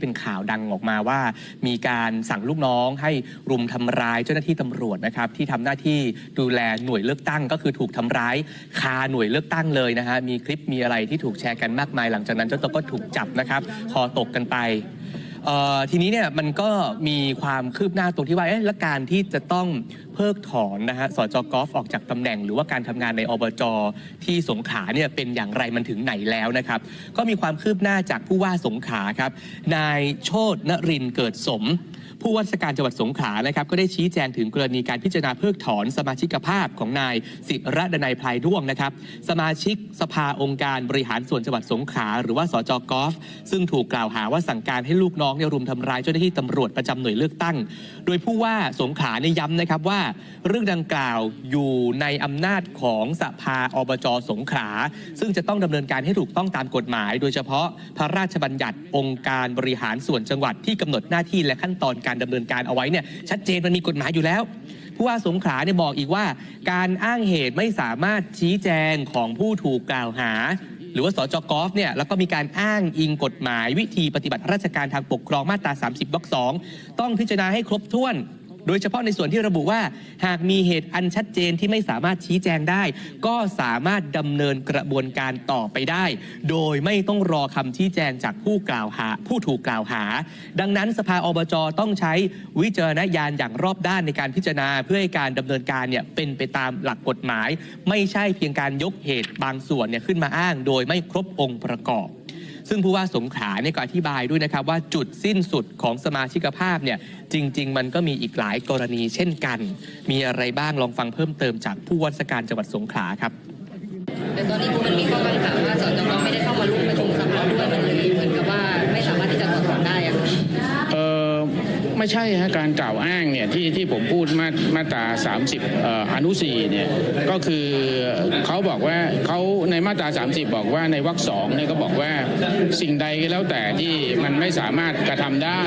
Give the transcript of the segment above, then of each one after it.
เป็นข่าวดังออกมาว่ามีการสั่งลูกน้องให้รุมทำร้ายเจ้าหน้าที่ตำรวจนะครับที่ทำหน้าที่ดูแลหน่วยเลือกตั้ง ก็คือถูกทำร้ายคาหน่วยเลือกตั้งเลยนะฮะมีคลิปมีอะไรที่ถูกแชร์กันมากมาย หลังจากนั้นเจ้าตัวก็ถูกจับนะครับคอตกกันไป เอ่อทีนี้เนี่ยมันก็มีความคืบหน้าตรงที่ว่าเอ๊ะและการที่จะต้องเพิกถอนนะฮะสจกอฟออกจากตำแหน่ง หรือว่าการทำงานในอบจที่สงขลาเนี่ยเป็นอย่างไรมันถึงไหนแล้วนะครับ ก็มีความคืบหน้าจากผู้ว่าสงขลาครับนายโชตนรินทร์เกิดสม ผู้ว่าราชการจังหวัดสงขลานะครับก็ได้ชี้แจงถึงกรณีการพิจารณาเพิกถอนสมาชิกภาพของนายสิระดนัยพลายด้วงนะครับ สมาชิกสภาองค์การบริหารส่วนจังหวัดสงขลาหรือว่าสจกอฟซึ่งถูกกล่าวหาว่าสั่งการให้ลูกน้องเนี่ยรุมทำร้ายเจ้าหน้าที่ตำรวจประจำหน่วยเลือกตั้ง โดยผู้ว่าสงขลาเนี่ยย้ำนะครับว่า เรื่องดังกล่าวอยู่ในอำนาจของสภาอบจสงขลาซึ่งจะต้องดำเนินการให้ถูกต้องตามกฎหมาย โดยเฉพาะพระราชบัญญัติองค์การบริหารส่วนจังหวัดที่กำหนดหน้าที่และขั้นตอนการดำเนินการเอาไว้เนี่ยชัดเจนมันมีกฎหมายอยู่แล้วผู้ว่าสงขลาเนี่ยบอกอีกว่า การอ้างเหตุไม่สามารถชี้แจงของผู้ถูกกล่าวหา หรือว่าสจกอฟเนี่ยแล้วก็มีการอ้างอิงกฎหมาย วิธีปฏิบัติราชการทางปกครองมาตรา 30วรรคสองต้องพิจารณาให้ครบถ้วน โดยเฉพาะในส่วนที่ระบุว่า หากมีเหตุอันชัดเจนที่ไม่สามารถชี้แจงได้ ก็สามารถดำเนินกระบวนการต่อไปได้ โดยไม่ต้องรอคำชี้แจงจากผู้กล่าวหา ผู้ถูกกล่าวหา ดังนั้นสภาอบจต้องใช้วิจารณญาณอย่างรอบด้านในการพิจารณา เพื่อให้การดำเนินการเนี่ยเป็นไปตามหลักกฎหมาย ไม่ใช่เพียงการยกเหตุบางส่วนเนี่ยขึ้นมาอ้าง โดยไม่ครบองค์ประกอบ ซึ่งผู้ว่าสงขลาเนี่ยก็อธิบายด้วยนะครับว่าจุดสิ้นสุดของสมาชิกภาพเนี่ยจริง ๆ มันก็มีอีกหลายกรณีเช่นกัน มีอะไรบ้างลองฟังเพิ่มเติมจากผู้ว่าราชการจังหวัดสงขลาครับแต่ตอนนี้มันมีข้อกล่าวหาว่าสจกไม่ได้เข้ามาร่วมประชุม ไม่ใช่ฮะการกล่าวอ้างเนี่ยที่ที่ผมพูดมามาตรา 30อออนุสีเนี่ยก็คือเขาบอกว่าเขาในมาตรา 30 บอกว่าในวรรคสองเนี่ยก็บอกว่าสิ่งใดก็แล้วแต่ที่มันไม่สามารถกระทำได้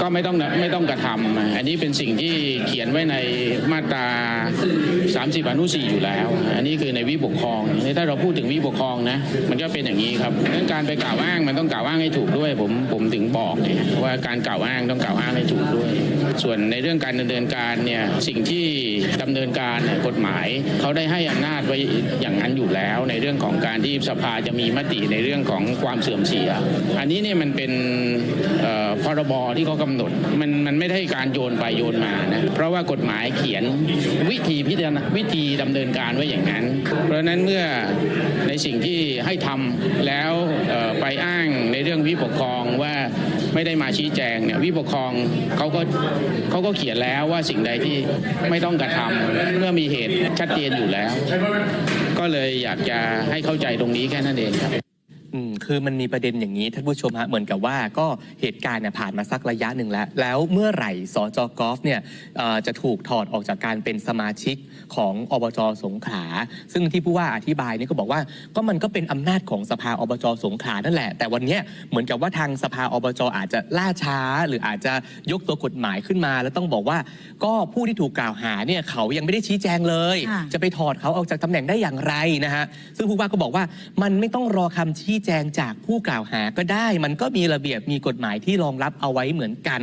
ก็ไม่ต้องไม่ต้องกระทำอันนี้เป็นสิ่งที่เขียนไว้ในมาตรา 30อนุสีอยู่แล้ว อันนี้คือในวิปกครองนี่ถ้าเราพูดถึงวิปกครองนะมันก็เป็นอย่างนี้ครับเรื่องการไปกล่าวอ้างมันต้องกล่าวอ้างให้ถูกด้วยผมผมถึงบอกว่าการกล่าวอ้างต้องกล่าวอ้างให้ถูกด้วย ส่วนในเรื่องการดำเนินการเนี่ยสิ่งที่ดำเนินการกฎหมายเขาได้ให้อำนาจไว้อย่างนั้นอยู่แล้ว ในเรื่องของการที่สภาจะมีมติในเรื่องของความเสื่อมเสีย อันนี้เนี่ยมันเป็นพรบที่เขากำหนดมันมันไม่ได้การโยนไปโยนมานะเพราะว่ากฎหมายเขียนวิธีพิจารณาวิธีดำเนินการไว้อย่างนั้น เพราะฉะนั้นเมื่อในสิ่งที่ให้ทำแล้วไปอ้างในเรื่องวิปกครองว่า ไม่ได้มาชี้แจงเนี่ยวิปกครองเขาก็เขาก็เขียนแล้วว่าสิ่งใดที่ไม่ต้องกระทำเมื่อมีเหตุชัดเจนอยู่แล้ว ก็เลยอยากจะให้เข้าใจตรงนี้แค่นั้นเองครับ อืมคือมันมีประเด็นอย่างนี้ท่านผู้ชมฮะเหมือนกับว่าก็เหตุการณ์เนี่ยผ่านมาสักระยะหนึ่งแล้ว แล้วเมื่อไหร่สจกอฟเนี่ยเอ่อจะถูกถอดออกจากการเป็นสมาชิกของอบจสงขลาซึ่งที่ผู้ว่าอธิบายเนี่ยก็บอกว่าก็มันก็เป็นอำนาจของสภาอบจสงขลานั่นแหละ แต่วันเนี้ยเหมือนกับว่าทางสภาอบจอาจจะล่าช้า หรืออาจจะยกตัวกฎหมายขึ้นมา แล้วต้องบอกว่าก็ผู้ที่ถูกกล่าวหาเนี่ยเขายังไม่ได้ชี้แจงเลย ค่ะ จะไปถอดเขาออกจากตำแหน่งได้อย่างไรนะฮะซึ่งผู้ว่าก็บอกว่ามันไม่ต้องรอคำชี้แจงจากผู้กล่าวหาก็ได้ มันก็มีระเบียบมีกฎหมายที่รองรับเอาไว้เหมือนกัน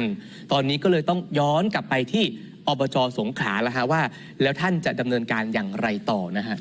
ตอนนี้ก็เลยต้องย้อนกลับไปที่อบจสงขลาแล้วฮะว่า แล้วท่านจะดำเนินการอย่างไรต่อนะฮะ